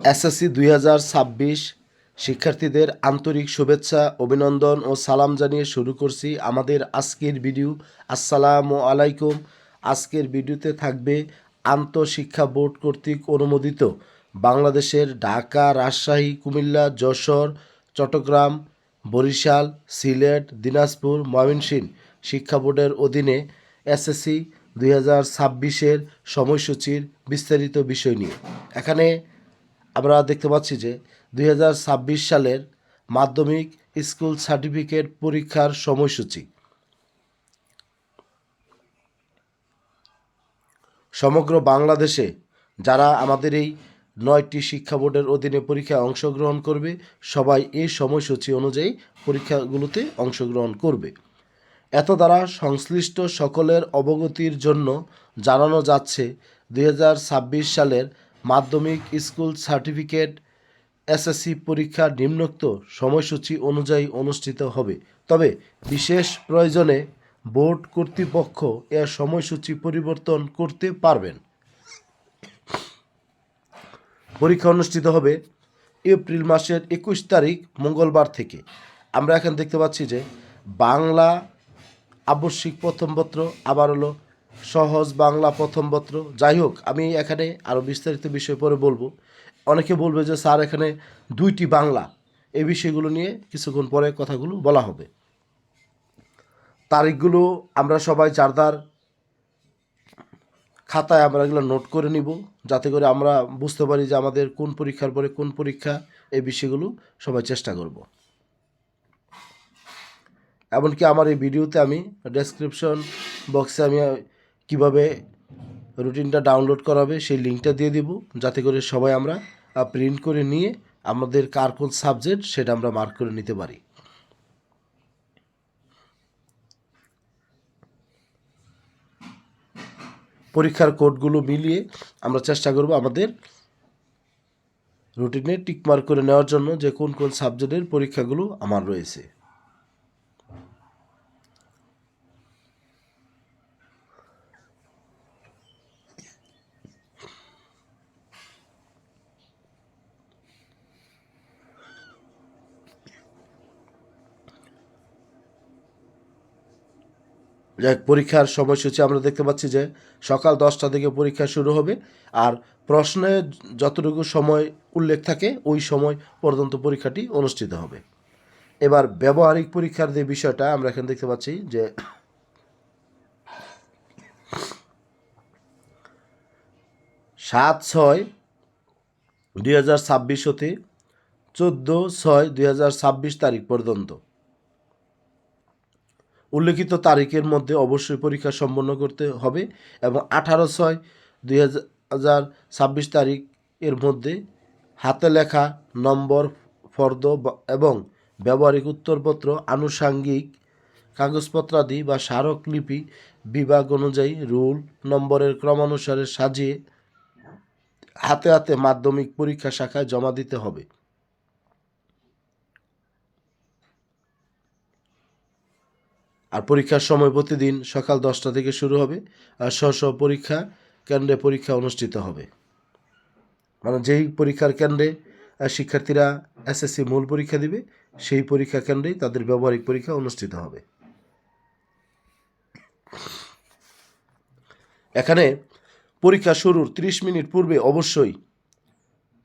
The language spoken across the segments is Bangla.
এসএসসি দুই হাজার ছাব্বিশ শিক্ষার্থীদের আন্তরিক শুভেচ্ছা, অভিনন্দন ও সালাম জানিয়ে শুরু করছি আমাদের আজকের ভিডিও। আসসালামু আলাইকুম। আজকের ভিডিওতে থাকবে আন্তঃশিক্ষা বোর্ড কর্তৃক অনুমোদিত বাংলাদেশের ঢাকা, রাজশাহী, কুমিল্লা, যশোর, চট্টগ্রাম, বরিশাল, সিলেট, দিনাজপুর, ময়মনসিংহ শিক্ষা বোর্ডের অধীনে এসএসসি দুই হাজার ছাব্বিশের সময়সূচির বিস্তারিত বিষয় নিয়ে। এখানে আমরা দেখতে পাচ্ছি যে দুই হাজার ছাব্বিশ সালের মাধ্যমিক স্কুল সার্টিফিকেট পরীক্ষার সময়সূচি। সমগ্র বাংলাদেশে যারা আমাদের এই নয়টি শিক্ষা বোর্ডের অধীনে পরীক্ষায় অংশগ্রহণ করবে, সবাই এই সময়সূচি অনুযায়ী পরীক্ষাগুলোতে অংশগ্রহণ করবে। এত দ্বারা সংশ্লিষ্ট সকলের অবগতির জন্য জানানো যাচ্ছে, দুই হাজার ছাব্বিশ সালের মাধ্যমিক স্কুল সার্টিফিকেট এসএসসি পরীক্ষা নিম্নোক্ত সময়সূচি অনুযায়ী অনুষ্ঠিত হবে। তবে বিশেষ প্রয়োজনে বোর্ড কর্তৃপক্ষ এর সময়সূচি পরিবর্তন করতে পারবেন। পরীক্ষা অনুষ্ঠিত হবে এপ্রিল মাসের একুশ তারিখ, মঙ্গলবার থেকে। আমরা এখন দেখতে পাচ্ছি যে বাংলা আবশ্যিক প্রথম পত্র আবার হলো সহজ বাংলা প্রথম পত্র। যাই হোক আমি এখানে আরও বিস্তারিত বিষয় পরে বলব। অনেকে বলবে যে, স্যার, এখানে দুইটি বাংলা। এই বিষয়গুলো নিয়ে কিছুক্ষণ পরে কথাগুলো বলা হবে। তারিখগুলো আমরা সবাই চারদার খাতায় আমরা এগুলো নোট করে নিব, যাতে করে আমরা বুঝতে পারি যে আমাদের কোন পরীক্ষার পরে কোন পরীক্ষা। এই বিষয়গুলো সবাই চেষ্টা করব। এমনকি আমার এই ভিডিওতে আমি ডেসক্রিপশন বক্সে আমি কীভাবে রুটিনটা ডাউনলোড করাবে সেই লিঙ্কটা দিয়ে দিব। যাতে করে সবাই আমরা প্রিন্ট করে নিয়ে আমাদের কার কোন সাবজেক্ট সেটা আমরা মার্ক করে নিতে পারি। পরীক্ষার কোডগুলো মিলিয়ে আমরা চেষ্টা করব আমাদের রুটিনে টিকমার্ক করে নেওয়ার জন্য যে কোন কোন সাবজেক্টের পরীক্ষাগুলো আমার রয়েছে। পরীক্ষার সময়সূচি আমরা দেখতে পাচ্ছি যে সকাল দশটা থেকে পরীক্ষা শুরু হবে আর প্রশ্নে যতটুকু সময় উল্লেখ থাকে, ওই সময় পর্যন্ত পরীক্ষাটি অনুষ্ঠিত হবে। এবার ব্যবহারিক পরীক্ষার যে বিষয়টা আমরা এখানে দেখতে পাচ্ছি যে সাত ছয় দুই হাজার ছাব্বিশ হতে চোদ্দ ছয় দুই হাজার ছাব্বিশ তারিখ পর্যন্ত উল্লেখিত তারিখের মধ্যে অবশ্যই পরীক্ষা সম্পন্ন করতে হবে এবং আঠারো ছয় দুই হাজার ছাব্বিশ তারিখ এর মধ্যে হাতে লেখা নম্বর, ফর্দ এবং ব্যবহারিক উত্তরপত্র, আনুষাঙ্গিক কাগজপত্রাদি বা স্মারকলিপি বিভাগ অনুযায়ী রুল নম্বরের ক্রমানুসারে সাজিয়ে হাতে হাতে মাধ্যমিক পরীক্ষা শাখায় জমা দিতে হবে। আর পরীক্ষার সময় প্রতিদিন সকাল দশটা থেকে শুরু হবে আর স্ব স্ব পরীক্ষা কেন্দ্রে পরীক্ষা অনুষ্ঠিত হবে। মানে যেই পরীক্ষার কেন্দ্রে শিক্ষার্থীরা এসএসসি মূল পরীক্ষা দিবে, সেই পরীক্ষা কেন্দ্রেই তাদের ব্যবহারিক পরীক্ষা অনুষ্ঠিত হবে। এখানে পরীক্ষা শুরুর 30 মিনিট পূর্বে অবশ্যই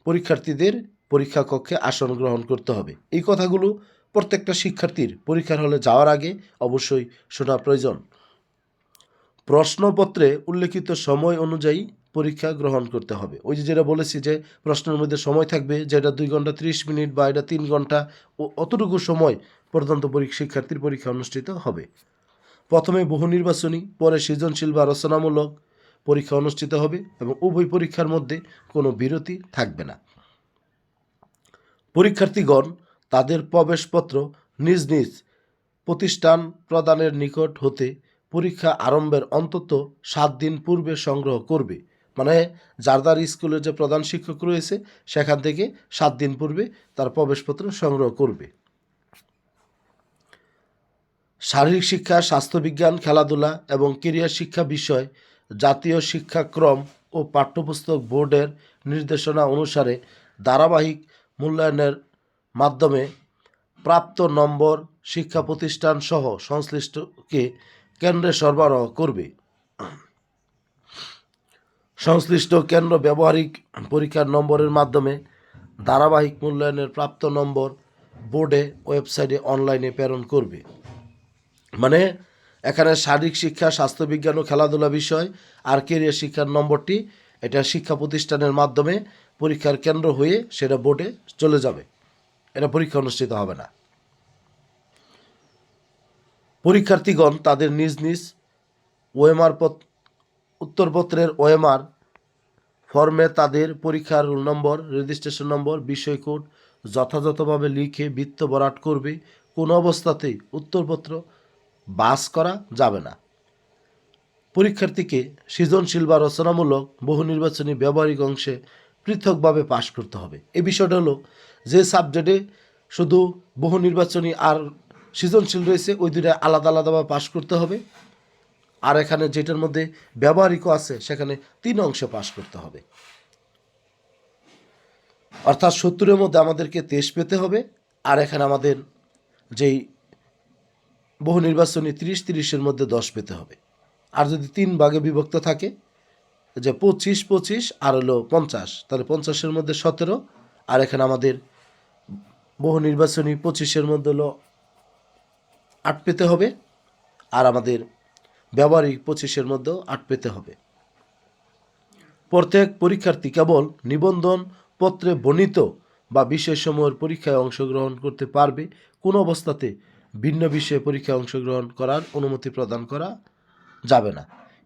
পরীক্ষার্থীদের পরীক্ষা কক্ষে আসন গ্রহণ করতে হবে। এই কথাগুলো প্রত্যেকটা শিক্ষার্থীর পরীক্ষার হলে যাওয়ার আগে অবশ্যই শোনা প্রয়োজন। প্রশ্নপত্রে উল্লেখিত সময় অনুযায়ী পরীক্ষা গ্রহণ করতে হবে। ওই যে যেটা বলেছি যে প্রশ্নের মধ্যে সময় থাকবে যেটা দুই ঘণ্টা ত্রিশ মিনিট বা এটা তিন ঘণ্টা, ও অতটুকু সময় পর্যন্ত শিক্ষার্থীর পরীক্ষা অনুষ্ঠিত হবে। প্রথমে বহু নির্বাচনী, পরে সৃজনশীল বা রচনামূলক পরীক্ষা অনুষ্ঠিত হবে এবং উভয় পরীক্ষার মধ্যে কোনো বিরতি থাকবে না। পরীক্ষার্থীগণ তাদের প্রবেশপত্র নিজ নিজ প্রতিষ্ঠান প্রদানের নিকট হতে পরীক্ষা আরম্ভের অন্তত সাত দিন পূর্বে সংগ্রহ করবে। মানে যার স্কুলের যে প্রধান শিক্ষক রয়েছে, সেখান থেকে সাত দিন পূর্বে তার প্রবেশপত্র সংগ্রহ করবে। শারীরিক শিক্ষা, স্বাস্থ্যবিজ্ঞান, খেলাধুলা এবং কেরিয়ার শিক্ষা বিষয়, জাতীয় শিক্ষাক্রম ও পাঠ্যপুস্তক বোর্ডের নির্দেশনা অনুসারে ধারাবাহিক মূল্যায়নের মাধ্যমে প্রাপ্ত নম্বর, শিক্ষা প্রতিষ্ঠান সহ সংশ্লিষ্টকে কেন্দ্রে সরবরাহ করবে। সংশ্লিষ্ট কেন্দ্র ব্যবহারিক পরীক্ষার নম্বরের মাধ্যমে ধারাবাহিক মূল্যায়নের প্রাপ্ত নম্বর বোর্ডে, ওয়েবসাইটে, অনলাইনে প্রেরণ করবে। মানে এখানে শারীরিক শিক্ষা স্বাস্থ্যবিজ্ঞান ও খেলাধুলা বিষয় আর কেরিয়ার শিক্ষার নম্বরটি এটা শিক্ষা প্রতিষ্ঠানের মাধ্যমে পরীক্ষার কেন্দ্র হয়ে সেটা বোর্ডে চলে যাবে। এটা পরীক্ষা অনুষ্ঠিত হবে না। পরীক্ষার্থীগণ তাদের নিজ নিজ ওএমআর পত, উত্তরপত্রের ওএমআর ফর্মে তাদের পরীক্ষার রোল নম্বর, রেজিস্ট্রেশন নম্বর, বিষয় কোড যথাযথভাবে লিখে বৃত্ত বরাট করবে। কোনো অবস্থাতেই উত্তরপত্র বাস করা যাবে না। পরীক্ষার্থীকে সৃজনশীল বা রচনামূলক বহু নির্বাচনী ব্যবহারিক অংশে পৃথকভাবে পাশ করতে হবে। এই বিষয়টা হলো যে সাবজেক্টে শুধু বহু নির্বাচনী আর সৃজনশীল রয়েছে, ওই দুটা আলাদা আলাদাভাবে পাশ করতে হবে। আর এখানে যেটার মধ্যে ব্যবহারিকও আছে, সেখানে তিন অংশে পাশ করতে হবে। অর্থাৎ সত্তরের মধ্যে আমাদেরকে তেইশ পেতে হবে, আর এখানে আমাদের যেই বহু নির্বাচনী তিরিশ, তিরিশের মধ্যে দশ পেতে হবে। আর যদি তিন ভাগে বিভক্ত থাকে যে পঁচিশ পঁচিশ আর হলো পঞ্চাশ। তাহলে পঞ্চাশের মধ্যে সতেরো, আর এখানে আমাদের বহু নির্বাচনী পঁচিশের মধ্যে হলো আট পেতে হবে, আর আমাদের ব্যবহারিক পঁচিশের মধ্যেও আট পেতে হবে। প্রত্যেক পরীক্ষার্থী কেবল নিবন্ধন পত্রে বর্ণিত বা বিষয়সমূহের পরীক্ষায় অংশগ্রহণ করতে পারবে, কোনো অবস্থাতে ভিন্ন বিষয়ে পরীক্ষায় অংশগ্রহণ করার অনুমতি প্রদান করা যাবে না।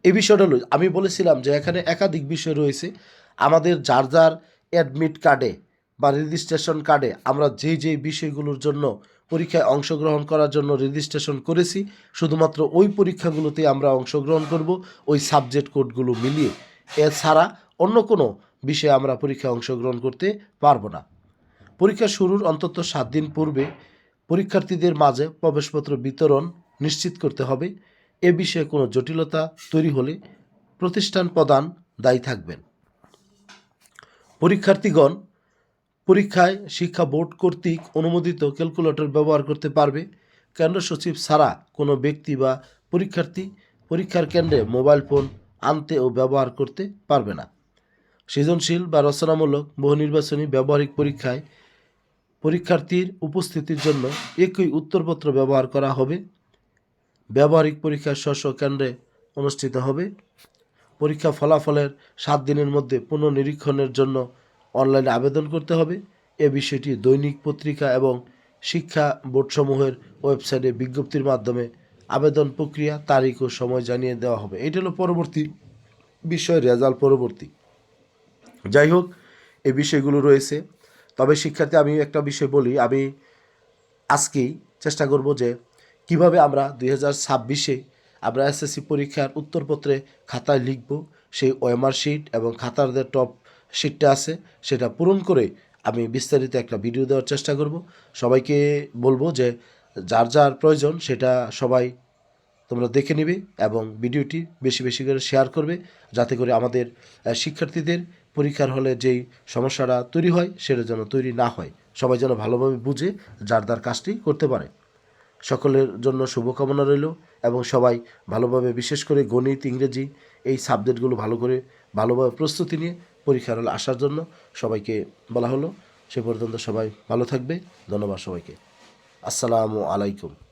এই বিষয়টা হলো, আমি বলেছিলাম যে এখানে একাধিক বিষয় রয়েছে। আমাদের যার যার অ্যাডমিট কার্ডে বা রেজিস্ট্রেশন কার্ডে আমরা যেই যেই বিষয়গুলোর জন্য পরীক্ষায় অংশগ্রহণ করার জন্য রেজিস্ট্রেশন করেছি, শুধুমাত্র ওই পরীক্ষাগুলোতে আমরা অংশগ্রহণ করব, ওই সাবজেক্ট কোডগুলো মিলিয়ে। এছাড়া অন্য কোনো বিষয়ে আমরা পরীক্ষায় অংশগ্রহণ করতে পারব না। পরীক্ষা শুরুর অন্তত সাত দিন পূর্বে পরীক্ষার্থীদের মাঝে প্রবেশপত্র বিতরণ নিশ্চিত করতে হবে। এ বিষয়ে কোনো জটিলতা তৈরি হলে প্রতিষ্ঠান প্রদান দায়ী থাকবেন। পরীক্ষার্থীগণ পরীক্ষায় শিক্ষা বোর্ড কর্তৃক অনুমোদিত ক্যালকুলেটর ব্যবহার করতে পারবে। কেন্দ্র সচিব ছাড়া কোনো ব্যক্তি বা পরীক্ষার্থী পরীক্ষার কেন্দ্রে মোবাইল ফোন আনতে ও ব্যবহার করতে পারবে না। সৃজনশীল বা রচনামূলক বহু নির্বাচনী ব্যবহারিক পরীক্ষায় পরীক্ষার্থীর উপস্থিতির জন্য একই উত্তরপত্র ব্যবহার করা হবে। ব্যবহারিক পরীক্ষা স্ব কেন্দ্রে অনুষ্ঠিত হবে। পরীক্ষা ফলাফলের সাত দিনের মধ্যে পুনঃনিরীক্ষণের জন্য অনলাইনে আবেদন করতে হবে। এ বিষয়টি দৈনিক পত্রিকা এবং শিক্ষা বোর্ডসমূহের ওয়েবসাইটে বিজ্ঞপ্তির মাধ্যমে আবেদন প্রক্রিয়া, তারিখ ও সময় জানিয়ে দেওয়া হবে। এটা হলো পরবর্তী বিষয়, রেজাল্ট পরবর্তী। যাই হোক এই বিষয়গুলো রয়েছে। তবে শিক্ষার্থী, আমি একটা বিষয় বলি, আমি আজকেই চেষ্টা করব যে কীভাবে আমরা দুই হাজার ছাব্বিশে আমরা এসএসসি পরীক্ষার উত্তরপত্রে খাতায় লিখব, সেই ওএমআর শিট এবং খাতার যে টপ শিটটা আছে, সেটা পূরণ করে আমি বিস্তারিত একটা ভিডিও দেওয়ার চেষ্টা করব। সবাইকে বলব যে যার যার প্রয়োজন সেটা সবাই তোমরা দেখে নেবে এবং ভিডিওটি বেশি বেশি করে শেয়ার করবে, যাতে করে আমাদের শিক্ষার্থীদের পরীক্ষার হলে যেই সমস্যাটা তৈরি হয়, সেটা যেন তৈরি না হয়। সবাই যেন ভালোভাবে বুঝে যার যার কাজটি করতে পারে। সকলের জন্য শুভকামনা রইল এবং সবাই ভালোভাবে, বিশেষ করে গণিত, ইংরেজি এই সাবজেক্টগুলো ভালো করে, ভালোভাবে প্রস্তুতি নিয়ে পরীক্ষার হলে আসার জন্য সবাইকে বলা হলো। সে পর্যন্ত সবাই ভালো থাকবে। ধন্যবাদ সবাইকে। আসসালামু আলাইকুম।